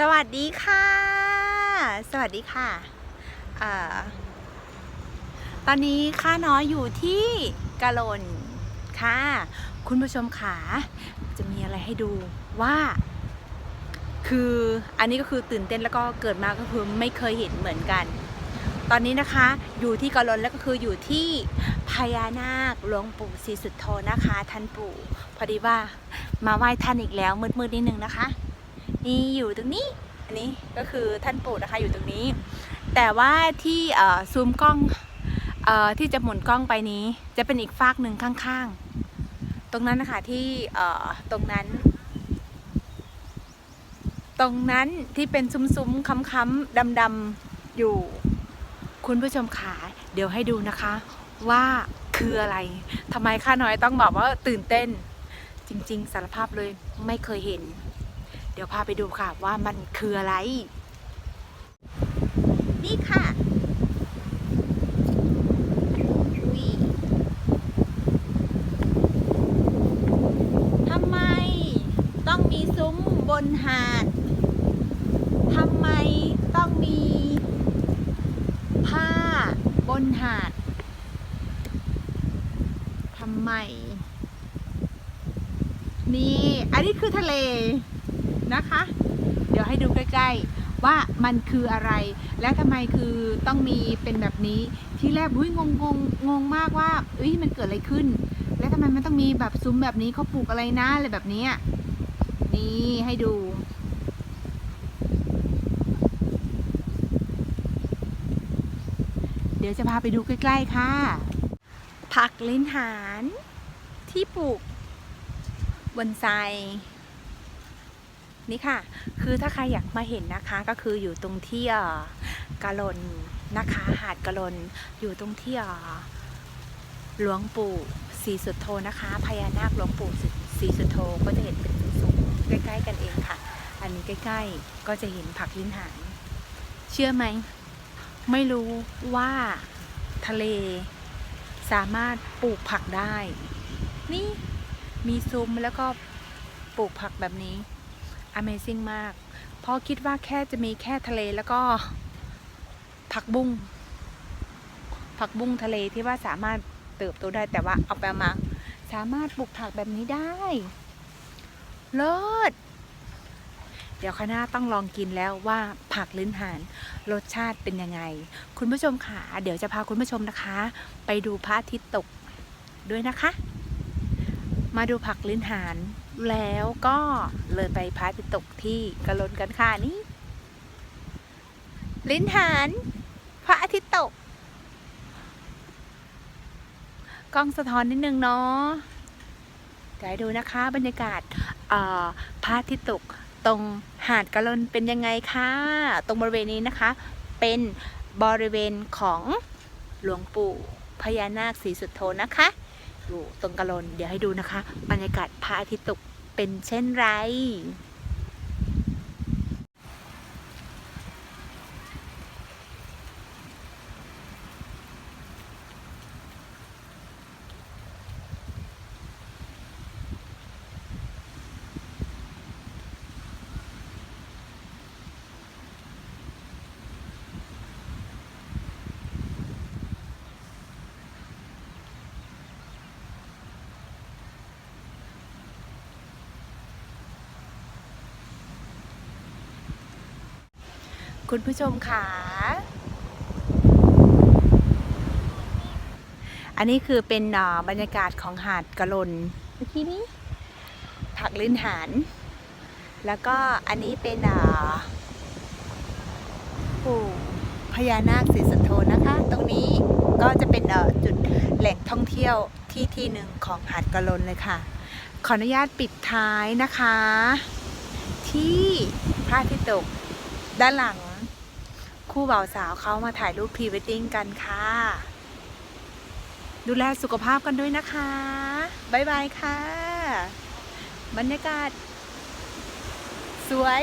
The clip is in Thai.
สวัสดีค่ะ สวัสดีค่ะอตอนนี้ข้าน้อยอยู่ที่กะลนค่ะ คุณผู้ชมขาจะมีอะไรให้ดูว่า คืออันนี้ก็คือตื่นเต้นแล้วก็เกิดมาก็คือไม่เคยเห็นเหมือนกัน ตอนนี้นะคะอยู่ที่กะลนแล้วก็คืออยู่ที่พญานาคหลวงปู่ศรีสุทโธนะคะ ท่านปู่ พอดีว่ามาไหว้ท่านอีกแล้วมืดๆนิดนึงนะคะ นี่อยู่ตรงนี้อันนี้ก็คือท่านปู่นะคะอยู่ตรงนี้ แต่ว่าที่ซูมกล้องอที่จะหมุนกล้องไปนี้ จะเป็นอีกฟากหนึ่งข้างๆ ตรงนั้นนะคะที่ตรงนั้น ตรงนั้นที่เป็นซุ้มๆค้ำๆดำๆอยู่คุณผู้ชมขาเดี๋ยวให้ดูนะคะ ว่าคืออะไรทำไมข้าน้อยต้องบอกว่าตื่นเต้น จริง ๆ สารภาพเลยไม่เคยเห็น เดี๋ยวพาไปดูค่ะว่ามันคืออะไร นี่ค่ะทำไมต้องมีซุ้มบนหาดทำไมต้องมีผ้าบนหาดทำไม นี่ อันนี้คือทะเล นะคะ เดี๋ยวให้ดูใกล้ๆว่ามันคืออะไร และทำไมคือต้องมีเป็นแบบนี้ที่แรกอุ้ยงงงงงมากว่าอุ้ยมันเกิดอะไรขึ้น และทำไมมันต้องมีแบบซุ้มแบบนี้เขาปลูกอะไรนะอะไรแบบนี้นี่ให้ดูเดี๋ยวจะพาไปดูใกล้ๆค่ะ ผักลิ้นหานที่ปลูกบนไซ นี่ค่ะ คือถ้าใครอยากมาเห็นนะคะก็คืออยู่ตรงที่กะลนนะคะหาดกะลนอยู่ตรงที่หลวงปู่ศรีสุดโธนะคะพญานาคหลวงปู่ศรีสุดโธก็จะเห็นเป็นสูงใกล้ๆกันเองค่ะ อันนี้ใกล้ๆก็จะเห็นผักลิ้นหางเชื่อไหมไม่รู้ว่าทะเลสามารถปลูกผักได้ นี่มีซุ้มแล้วก็ปลูกผักแบบนี้ Amazing มาก เพราะคิดว่าแค่จะมีแค่ทะเลแล้วก็ผักบุ้งผักบุ้งทะเลที่ว่าสามารถเติบโตได้แต่ว่าเอาไปมา สามารถปลูกผักแบบนี้ได้เลิศเดี๋ยวข้างหน้าต้องลองกินแล้วว่าผักลิ้นหานรสชาติเป็นยังไง คุณผู้ชมค่ะ เดี๋ยวจะพาคุณผู้ชมนะคะ ไปดูพระอาทิตย์ตกด้วยนะคะ มาดูผักลิ้นหาน แล้วก็เลยไปพระอาทิตย์ตกที่กระลนกันค่ะนี่ ลิ้นหานพระอาทิตย์ตก กล้องสะท้อนนิดนึงเนาะเดี๋ยวดูนะคะบรรยากาศพระอาทิตย์ตกตรงหาดกระลนเป็นยังไงคะตรงบริเวณนี้นะคะ เป็นบริเวณของหลวงปู่พญานาคศรีสุโธนะคะ อยู่ตรงกะลนเดี๋ยวให้ดูนะคะ บรรยากาศพระอาทิตย์ตกเป็นเช่นไร คุณผู้ชมค่ะ อันนี้คือเป็นอ่อบรรยากาศของหาดกะลนเมื่อกี้นี้ ผักลิ้นหาน แล้วก็อันนี้เป็นอ่อปู่พญานาคศรีสุโธนะคะ ตรงนี้ก็จะเป็นอ่อจุดแหล่งท่องเที่ยวที่ที่หนึ่งของหาดกะลนเลยค่ะ ขออนุญาตปิดท้ายนะคะ ที่พระอาทิตย์ตกด้านหลัง คู่บ่าวสาวเขามาถ่ายรูปพรีเวดดิ้งกันค่ะ ดูแลสุขภาพกันด้วยนะคะบ๊ายบายค่ะ บรรยากาศ สวย